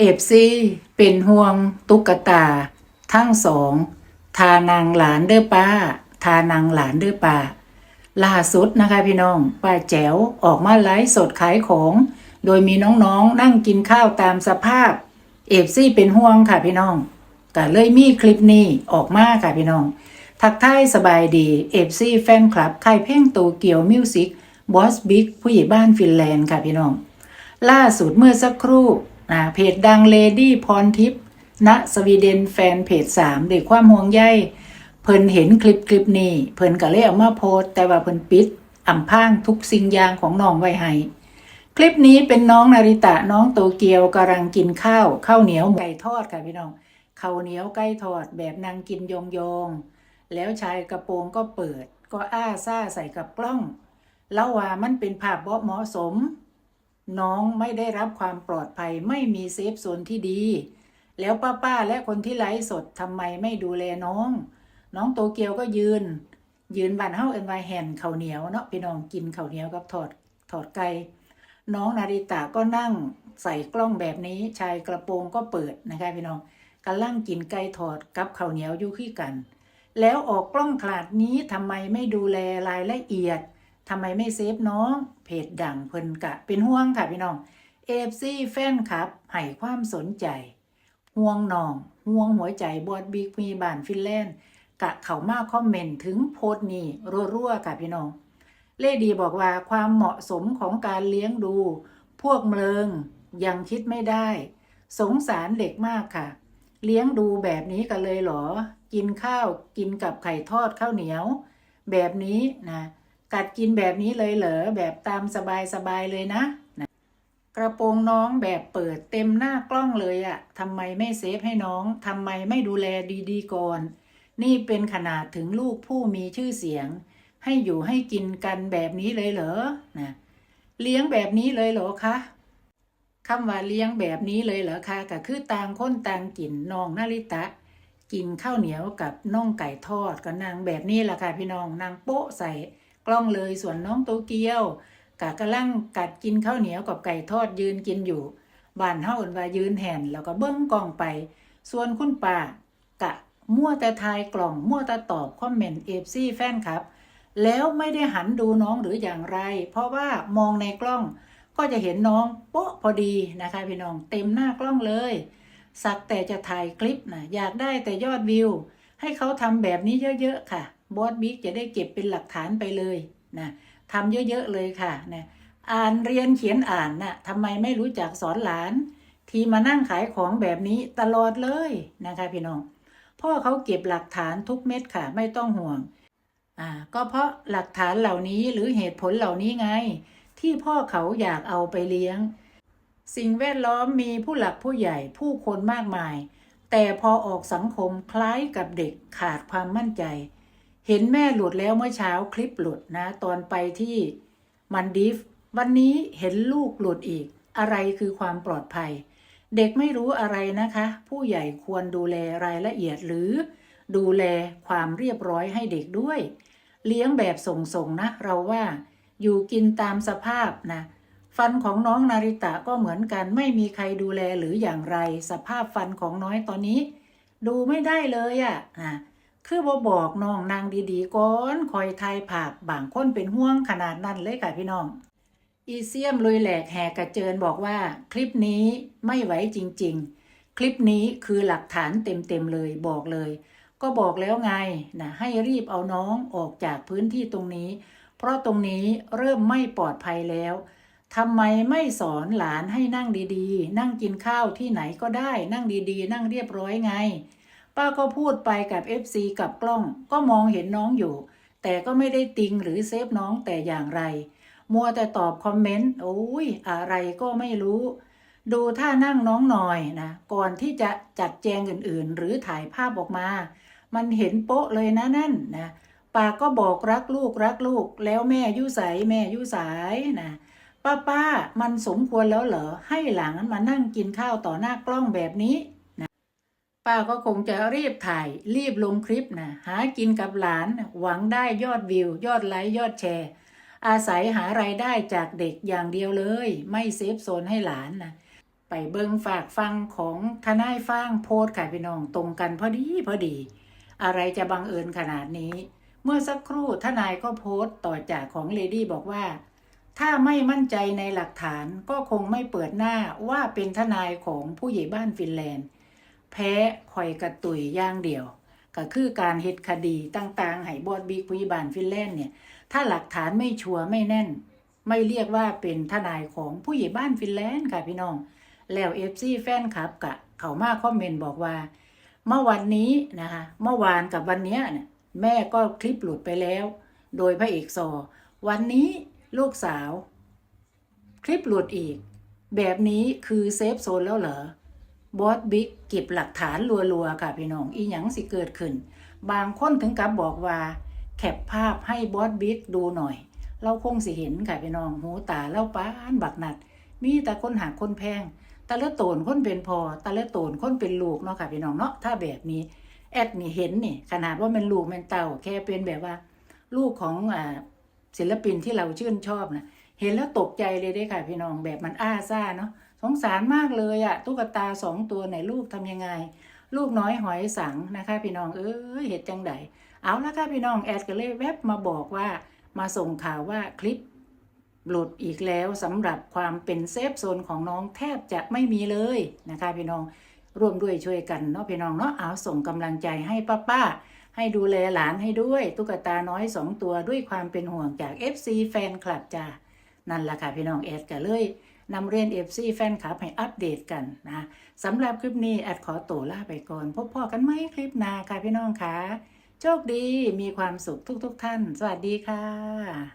เอฟซีเป็นห่วงตุ๊กตา ทั้งสองทานางหลานเด้อป้า ทานางหลานเด้อป้าล่าสุดนะคะพี่น้องป้าแจ๋วออกมาไลฟ์สดขายของ โดยมีน้องๆนั่งกินข้าวตามสภาพเอฟซีเป็นห่วงค่ะพี่น้องก็เลยมีคลิปนี้ออกมาค่ะพี่น้อง ทักทายสบายดีเอฟซีแฟนคลับค่ายเพลงโตเกียวมิวสิกบอสบิ๊กผู้ใหญ่บ้านฟินแลนด์ค่ะพี่น้อง ล่าสุดเมื่อสักครู่ นะเพจดังเลดี้พรทิพย์ณสวีเดนแฟนเพจ3ด้วยความห่วงใยเพิ่นเห็นคลิปคลิปนี้ เพิ่นก็เลยเอามาโพสแต่ว่าเพิ่นปิดอ่ำพางทุกสิ่งอย่างของน้องไว้ให้คลิปนี้เป็นน้องนาริตะน้องโตเกียวกำลังกินข้าวข้าวเหนียวไก่ทอดค่ะพี่น้องข้าวเหนียวไก่ทอดแบบนางกินยองๆแล้วชายกระโปรงก็เปิด ก็อ้าซ่าใส่กับกล้อง แล้วว่ามันเป็นภาพบ่เหมาะสม น้องไม่ได้รับความปลอดภัยไม่มีเซฟโซนที่ดี แล้วป้าป้าๆและคนที่ไลฟ์สดทำไมไม่ดูแลน้อง น้องโตเกียวก็ยืน ยืนบันเฮาเอ็นไวแฮนข้าวเหนียวเนาะพี่น้องกินข้าวเหนียวกับทอดทอดไก่น้องนาริตะก็นั่งใส่กล้องแบบนี้ชายกระโปรงก็เปิดนะคะพี่น้องกำลังกินไก่ทอดกับข้าวเหนียวอยู่ขี้กัน แล้วออกกล้องขนาดนี้ทำไมไม่ดูแลรายละเอียด ทำไมไม่เซฟน้อง เพจดังเพิ่นกะ เป็นห่วงค่ะพี่น้องเอฟซีแฟนครับให้ความสนใจ ห่วงน้อง ห่วงหัวใจบอดบิ๊กมีบ้านฟินแลนด์ กะเขามาคอมเมนต์ถึงโพสต์นี้รัวๆค่ะพี่น้อง เลดีบอกว่าความเหมาะสมของการเลี้ยงดู พวกเมิงยังคิดไม่ได้ สงสารเด็กมากค่ะ เลี้ยงดูแบบนี้กันเลยเหรอ กินข้าวกินกับไข่ทอดข้าวเหนียว แบบนี้นะ กัดกินแบบนี้เลยเหรอแบบตามสบายสบายเลยนะนะกระโปรงน้องแบบเปิดเต็มหน้ากล้องเลยอะทำไมไม่เซฟให้น้องทำไมไม่ดูแลดีๆก่อน นี่เป็นขนาดถึงลูกผู้มีชื่อเสียง ให้อยู่ให้กินกันแบบนี้เลยเหรอนะเลี้ยงแบบนี้เลยเหรอคะคำว่าเลี้ยงแบบนี้เลยเหรอคะก็คือต่างคนต่างกินน้องนาริตะ กินข้าวเหนียวกับน่องไก่ทอดก็นางแบบนี้แหละค่ะพี่น้องนางโป๊ะใส่ กล้องเลยส่วนน้องโตเกียวกะกำลังกัดกินข้าวเหนียวกับไก่ทอดยืนกินอยู่บ้านเฮาเอิ้นว่ายืนแห่นแล้วก็เบิ้งกล้องไป ส่วนคุณป้ากะมั่วแต่ทายกล่องมั่วแต่ตอบคอมเมนต์เอฟซีแฟนครับ แล้วไม่ได้หันดูน้องหรืออย่างไร เพราะว่ามองในกล้องก็จะเห็นน้องโป๊ะพอดีนะคะพี่น้องเต็มหน้ากล้องเลย สักแต่จะถ่ายคลิปนะอยากได้แต่ยอดวิว ให้เขาทำแบบนี้เยอะๆค่ะ บอสบิ๊กจะได้เก็บเป็นหลักฐานไปเลยนะทำเยอะๆเลยค่ะนะอ่านเรียนเขียนอ่านนะ่ะทำไมไม่รู้จักสอนหลาน ที่มานั่งขายของแบบนี้ตลอดเลยนะคะพี่น้อง พ่อเขาเก็บหลักฐานทุกเม็ดค่ะ ไม่ต้องห่วงอ่าก็เพราะหลักฐานเหล่านี้หรือเหตุผลเหล่านี้ไง ที่พ่อเขาอยากเอาไปเลี้ยง สิ่งแวดล้อมมีผู้หลักผู้ใหญ่ผู้คนมากมาย แต่พอออกสังคมคล้ายกับเด็กขาดความมั่นใจ เห็นแม่หลุดแล้วเมื่อเช้าคลิปหลุดนะ ตอนไปที่มันดีฟวันนี้เห็นลูกหลุดอีก อะไรคือความปลอดภัย เด็กไม่รู้อะไรนะคะ ผู้ใหญ่ควรดูแลรายละเอียดหรือ ดูแลความเรียบร้อยให้เด็กด้วย เลี้ยงแบบส่งๆนะ เราว่าอยู่กินตามสภาพนะ ฟันของน้องนาริตะก็เหมือนกันไม่มีใครดูแลหรืออย่างไร สภาพฟันของน้อยตอนนี้ ดูไม่ได้เลยอะ่ะนะ คือบ่บอกน้องนางดีๆก่อนคอยทายผากบางคนเป็นห่วงขนาดนั้นเลยค่ะพี่น้อง อีเซียมลุยแหลกแหกกระเจินบอกว่า คลิปนี้ไม่ไหวจริง ๆ คลิปนี้คือหลักฐานเต็มๆเลยบอกเลย ก็บอกแล้วไงนะให้รีบเอาน้องออกจากพื้นที่ตรงนี้ เพราะตรงนี้เริ่มไม่ปลอดภัยแล้วทำไมไม่สอนหลานให้นั่งดีๆ นั่งกินข้าวที่ไหนก็ได้ นั่งดีๆ นั่งเรียบร้อยไง ป้าก็พูดไปกับ FC กับกล้อง ก็มองเห็นน้องอยู่ แต่ก็ไม่ได้ติงหรือเซฟน้องแต่อย่างไร มัวแต่ตอบคอมเมนต์ โอ้ย อะไรก็ไม่รู้ ดูท่านั่งน้องหน่อยนะ ก่อนที่จะจัดแจงอื่นๆ หรือถ่ายภาพออกมา มันเห็นโป๊ะเลยนะนั่นนะป้าก็บอกรักลูกรักลูก แล้วแม่ยุสายแม่ยุสายนะป้าป้ามันสมควรแล้วเหรอให้หลานมานั่งกินข้าวต่อหน้ากล้องแบบนี้ ป้าก็คงจะรีบถ่ายรีบลงคลิปนะหากินกับหลานหวังได้ยอดวิว ยอดไลค์ยอดแชร์ อาศัยหารายได้จากเด็กอย่างเดียวเลย ไม่เซฟโซนให้หลานนะไปเบิงฝากฟังของทนายฟ้างโพสต์ค่ะพี่น้องตรงกันพอดีพอดี อะไรจะบังเอิญขนาดนี้ เมื่อสักครู่ทนายก็โพสต์ต่อจากของเลดี้บอกว่า ถ้าไม่มั่นใจในหลักฐานก็คงไม่เปิดหน้าว่าเป็นทนายของผู้ใหญ่บ้านฟินแลนด์ แพ้คอยกระตุยย่างเดียว ก็คือการเฮ็ดคดีต่างๆให้บอดบิ๊กผู้ใหญ่บ้านฟินแลนด์เนี่ย ถ้าหลักฐานไม่ชัวร์ไม่แน่น ไม่เรียกว่าเป็นทนายของผู้ใหญ่บ้านฟินแลนด์ค่ะพี่น้อง แล้วเอฟซีแฟนคลับกะ เขามาคอมเมนต์บอกว่า เมื่อวันนี้นะคะเมื่อวานกับวันนี้เนี่ยแม่ก็คลิปหลุดไปแล้ว โดยพระเอกซอวันนี้ลูกสาว คลิปหลุดอีก แบบนี้คือเซฟโซนแล้วเหรอ บอสบิ๊กเก็บหลักฐานรัวๆค่ะพี่น้องอีหยังสิเกิดขึ้น บางคนถึงกับบอกว่าแคปภาพให้บอสบิ๊กดูหน่อย เราคงสิเห็นค่ะพี่น้องหูตาเล่าป้านบักนัด มีแต่คนหาคนแพงตาเลือโตนคนเป็นพอตาเลือโตนคนเป็นลูกเนาะค่ะพี่น้องเนาะถ้าแบบนี้แอดนี่เห็นนี่ ขนาดว่าเป็นลูกเป็นเต่าแค่เป็นแบบว่า ลูกของอ่าศิลปินที่เราชื่นชอบนะเห็นแล้วตกใจเลยได้ค่ะพี่น้องแบบมันอ้าซ่าเนาะ สงสารมากเลยอะตุ๊กตาสองตัวไหนลูกทำยังไง ลูกน้อยหอยสังนะคะ พี่น้องเอ้ยเห็ดจังไดเอาละค่ะพี่น้องแอดก็เลยแวบมาบอกว่า มาส่งข่าวว่าคลิปหลุดอีกแล้วสำหรับความเป็นเซฟโซนของน้องแทบจะไม่มีเลยนะคะพี่น้องร่วมด้วยช่วยกันเนาะพี่น้องเนาะเอาส่งกำลังใจให้ป้าป้าๆให้ดูแลหลานให้ด้วย ตุ๊กตาน้อยสองตัวด้วยความเป็นห่วงจาก FC แฟนคลับจ้านั่นแหละค่ะพี่น้องแอดก็เลย นำเรียน FC แฟนคลับให้อัปเดตกันนะสำหรับคลิปนี้แอดขอตัวลาไปก่อน พบพ่อกันไหมคลิปหน้าค่ะพี่น้องค่ะ โชคดีมีความสุขทุกๆทท่าน สวัสดีค่ะ